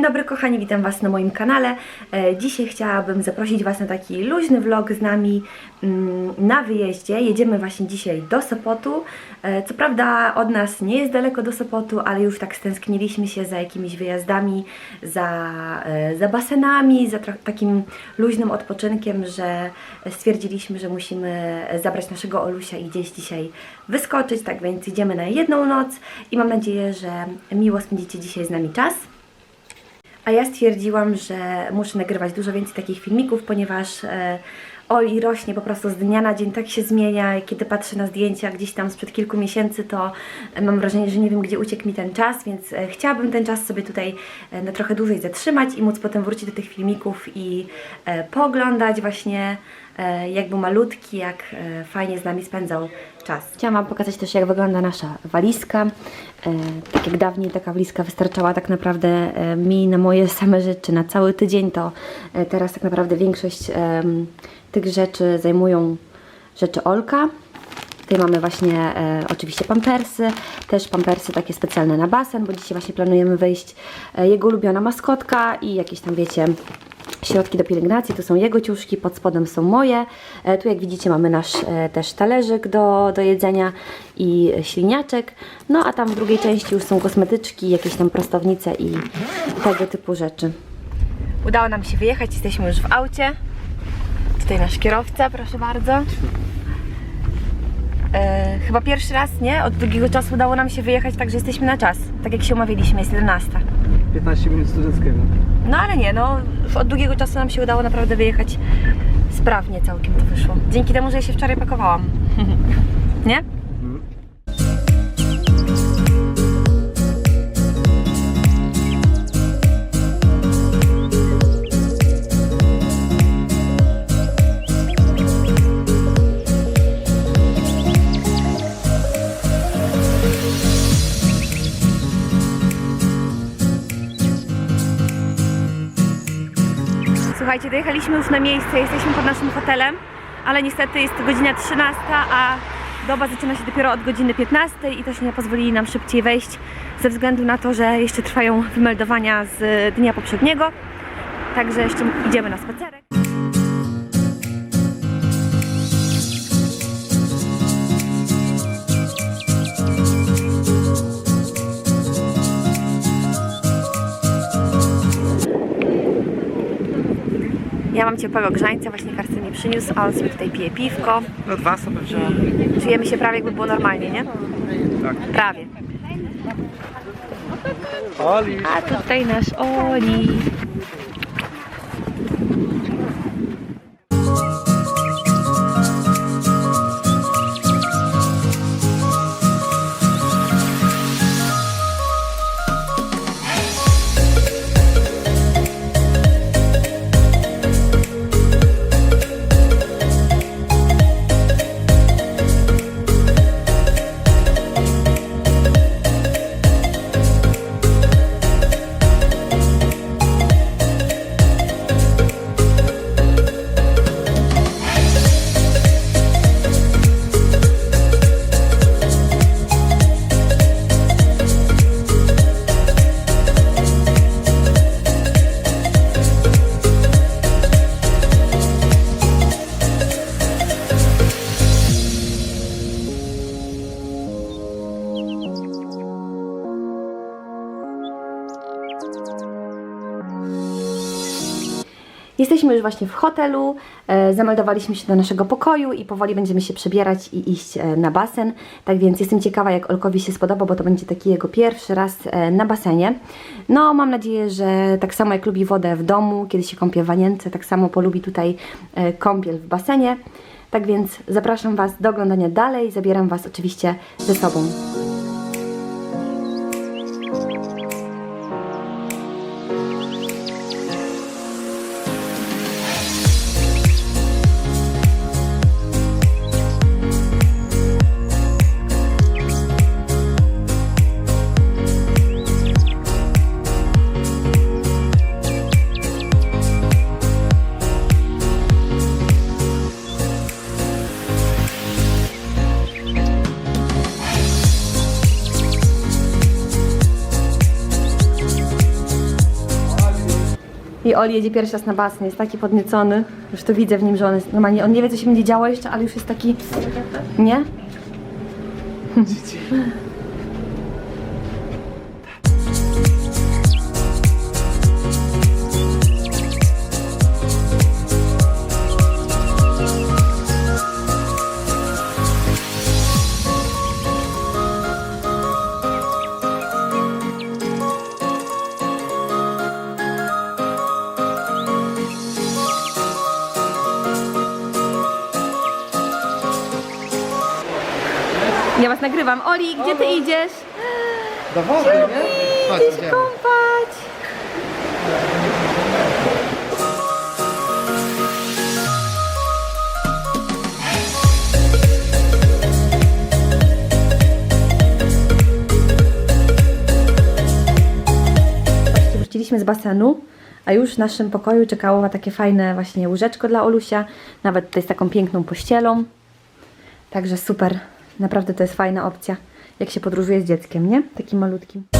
Dzień dobry kochani, witam Was na moim kanale. E, Dzisiaj chciałabym zaprosić Was na taki luźny vlog z nami mm, na wyjeździe. Jedziemy właśnie dzisiaj do Sopotu. E, Co prawda od nas nie jest daleko do Sopotu, ale już tak stęskniliśmy się za jakimiś wyjazdami, za, e, za basenami, za takim luźnym odpoczynkiem, że stwierdziliśmy, że musimy zabrać naszego Olusia i gdzieś dzisiaj wyskoczyć. Tak więc idziemy na jedną noc i mam nadzieję, że miło spędzicie dzisiaj z nami czas. A ja stwierdziłam, że muszę nagrywać dużo więcej takich filmików, ponieważ e, Oli rośnie po prostu z dnia na dzień, tak się zmienia. Kiedy patrzę na zdjęcia gdzieś tam sprzed kilku miesięcy, to e, mam wrażenie, że nie wiem, gdzie uciekł mi ten czas, więc e, chciałabym ten czas sobie tutaj na trochę dłużej zatrzymać i móc potem wrócić do tych filmików i pooglądać właśnie, jak był malutki, jak e, fajnie z nami spędzał czas. Chciałam Wam pokazać też, jak wygląda nasza walizka. E, tak jak dawniej taka walizka wystarczała tak naprawdę e, mi na moje same rzeczy na cały tydzień, to e, teraz tak naprawdę większość tych rzeczy zajmują rzeczy Olka. Tutaj mamy właśnie e, oczywiście pampersy, też pampersy takie specjalne na basen, bo dzisiaj właśnie planujemy wyjść. E, jego ulubiona maskotka i jakieś tam wiecie środki do pielęgnacji, to są jego ciuszki, pod spodem są moje. E, tu jak widzicie mamy nasz e, też talerzyk do, do jedzenia i śliniaczek. No a tam w drugiej części już są kosmetyczki, jakieś tam prostownice i tego typu rzeczy. Udało nam się wyjechać, jesteśmy już w aucie. Tutaj nasz kierowca, proszę bardzo. E, chyba pierwszy raz, nie? Od długiego czasu udało nam się wyjechać, także jesteśmy na czas. Tak jak się umawialiśmy, jest 11. 15 minut studenckiego. No ale nie, no od długiego czasu nam się udało naprawdę wyjechać sprawnie całkiem to wyszło. Dzięki temu, że ja się wczoraj pakowałam. nie? Słuchajcie, dojechaliśmy już na miejsce, jesteśmy pod naszym hotelem, ale niestety jest godzina 13, a doba zaczyna się dopiero od godziny 15 i też nie pozwolili nam szybciej wejść ze względu na to, że jeszcze trwają wymeldowania z dnia poprzedniego. Także jeszcze idziemy na spacerek. Ja mam ciepłego grzańca, właśnie Karsten mi przyniósł, a on sobie tutaj pije piwko. No dwa są pewnie. Czujemy się prawie jakby było normalnie, nie? Tak. Prawie. Oli. A tutaj nasz Oli. Jesteśmy już właśnie w hotelu, e, zameldowaliśmy się do naszego pokoju i powoli będziemy się przebierać i iść e, na basen. Tak więc jestem ciekawa, jak Olkowi się spodoba, bo to będzie taki jego pierwszy raz e, na basenie. No, mam nadzieję, że tak samo jak lubi wodę w domu, kiedy się kąpie w wanience, tak samo polubi tutaj kąpiel w basenie. Tak więc zapraszam Was do oglądania dalej, zabieram Was oczywiście ze sobą. I Oli jedzie pierwszy raz na basen, jest taki podniecony. Już to widzę w nim, że on jest normalnie, on nie wie co się będzie działo jeszcze, ale już jest taki... Nie? Ja was nagrywam. Oli, gdzie ty idziesz? Do wody, nie? Chodź, Idź idziemy. kąpać. Właśnie Wróciliśmy z basenu, a już w naszym pokoju czekało takie fajne właśnie łóżeczko dla Olusia, nawet tutaj z taką piękną pościelą. Także super, naprawdę to jest fajna opcja, jak się podróżuje z dzieckiem, nie? Takim malutkim.